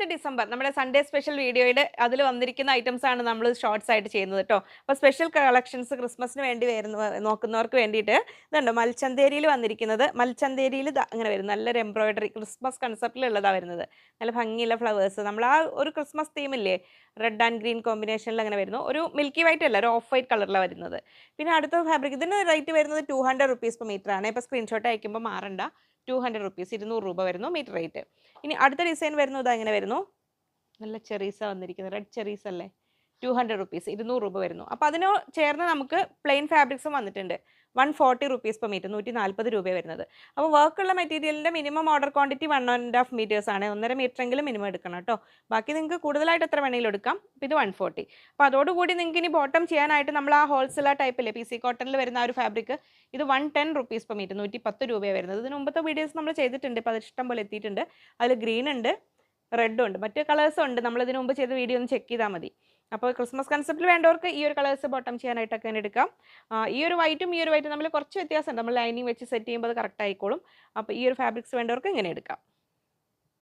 Seventh December നമ്മുടെ Sunday special വീഡിയോയുടെ അതിൽ വന്നിരിക്കുന്ന ഐറ്റംസ് ആണ് നമ്മൾ ഷോർട്സ് ആയിട്ട് ചെയ്യുന്നത് കേട്ടോ അപ്പോൾ സ്പെഷ്യൽ കളക്ഷൻസ് ക്രിസ്മസിന് വേണ്ടി വരുന്ന നോക്കുന്നവർക്ക് വേണ്ടിയിട്ട് ഇതുണ്ട്? മൽച്ചന്തേരിയിൽ വന്നിരിക്കുന്നത് മൽച്ചന്തേരിയിൽ അങ്ങനെ വരും. നല്ലൊരു എംബ്രോയിഡറി ക്രിസ്മസ് കൺസെപ്റ്റിലുള്ളതാണ് വരുന്നത്. നല്ല ഭംഗിയുള്ള ഫ്ലവേഴ്സ് നമ്മൾ ആ ഒരു ക്രിസ്മസ് തീമില്ലേ റെഡ് ആൻഡ് ഗ്രീൻ കോമ്പിനേഷനിൽ അങ്ങനെ വരുന്നു. ഒരു മിൽക്കി വൈറ്റ് അല്ല ഒരു ഓഫ് വൈറ്റ് കളറിലാണ് വരുന്നത്. പിന്നെ അടുത്ത ഫാബ്രിക് ഇതിന് റേറ്റ് വരുന്നത് two hundred rupees per metre ആണ്. ഇപ്പോൾ സ്ക്രീൻഷോട്ട് അയക്കുമ്പോൾ മാറണ്ട. ടു ഹൺഡ്രഡ് റുപ്പീസ് ഇരുന്നൂറ് രൂപ വരുന്നു മീറ്റർ റേറ്റ് ഇനി അടുത്ത ഡിസൈൻ വരുന്നത് ഇങ്ങനെ വരുന്നു. നല്ല ചെറീസ വന്നിരിക്കുന്നത്. റെഡ് ചെറീസ് അല്ലേ? ടു ഹൺഡ്രഡ് റുപ്പീസ് ഇരുന്നൂറ് രൂപ വരുന്നു. അപ്പോൾ അതിന് ചേർന്ന് നമുക്ക് പ്ലെയിൻ ഫാബ്രിക്സും വന്നിട്ടുണ്ട്. One forty rupees per metre നൂറ്റി നാൽപ്പത് രൂപ വരുന്നത്. അപ്പോൾ വർക്കുള്ള മെറ്റീരിയലിന്റെ minimum order quantity one and half metres ആണ്. ഒന്നര മീറ്റർ എങ്കിലും മിനിമം എടുക്കണം കേട്ടോ. ബാക്കി നിങ്ങൾക്ക് കൂടുതലായിട്ട് എത്ര വേണമെങ്കിലും എടുക്കാം. അപ്പോൾ ഇത് വൺ ഫോർട്ടി അപ്പോൾ അതോടുകൂടി നിങ്ങൾക്ക് ഇനി ബോട്ടം ചെയ്യാനായിട്ട് നമ്മൾ ആ ഹോൾസെല ടൈപ്പിലെ പി സി കോട്ടണിൽ വരുന്ന ആ ഒരു ഫാബ്രിക് ഇത് one ten rupees per metre നൂറ്റി പത്ത് രൂപയാണ് വരുന്നത്. ഇതിന് മുമ്പത്തെ വീഡിയോസ് നമ്മൾ ചെയ്തിട്ടുണ്ട്. ഇപ്പോൾ അത് ഇഷ്ടം പോലെ എത്തിയിട്ടുണ്ട്. അതിൽ ഗ്രീൻ ഉണ്ട് റെഡ് ഉണ്ട് മറ്റു കളേഴ്സും ഉണ്ട്. നമ്മൾ ഇതിനു മുമ്പ് ചെയ്ത വീഡിയോ ഒന്ന് ചെക്ക് ചെയ്താൽ മതി. അപ്പോൾ ക്രിസ്മസ് കൺസെപ്റ്റിൽ വേണ്ടവർക്ക് ഈ ഒരു കളേഴ്സ് ബോട്ടം ചെയ്യാനായിട്ടൊക്കെ തന്നെ എടുക്കാം. ഈ ഒരു വൈറ്റും ഈ ഒരു വൈറ്റും നമ്മൾ കുറച്ച് വ്യത്യാസമുണ്ട്. നമ്മൾ ലൈനിങ് വെച്ച് സെറ്റ് ചെയ്യുമ്പോൾ അത് കറക്റ്റ് ആയിക്കോളും. അപ്പോൾ ഈ ഒരു ഫാബ്രിക്സ് വേണ്ടവർക്ക് ഇങ്ങനെ എടുക്കാം.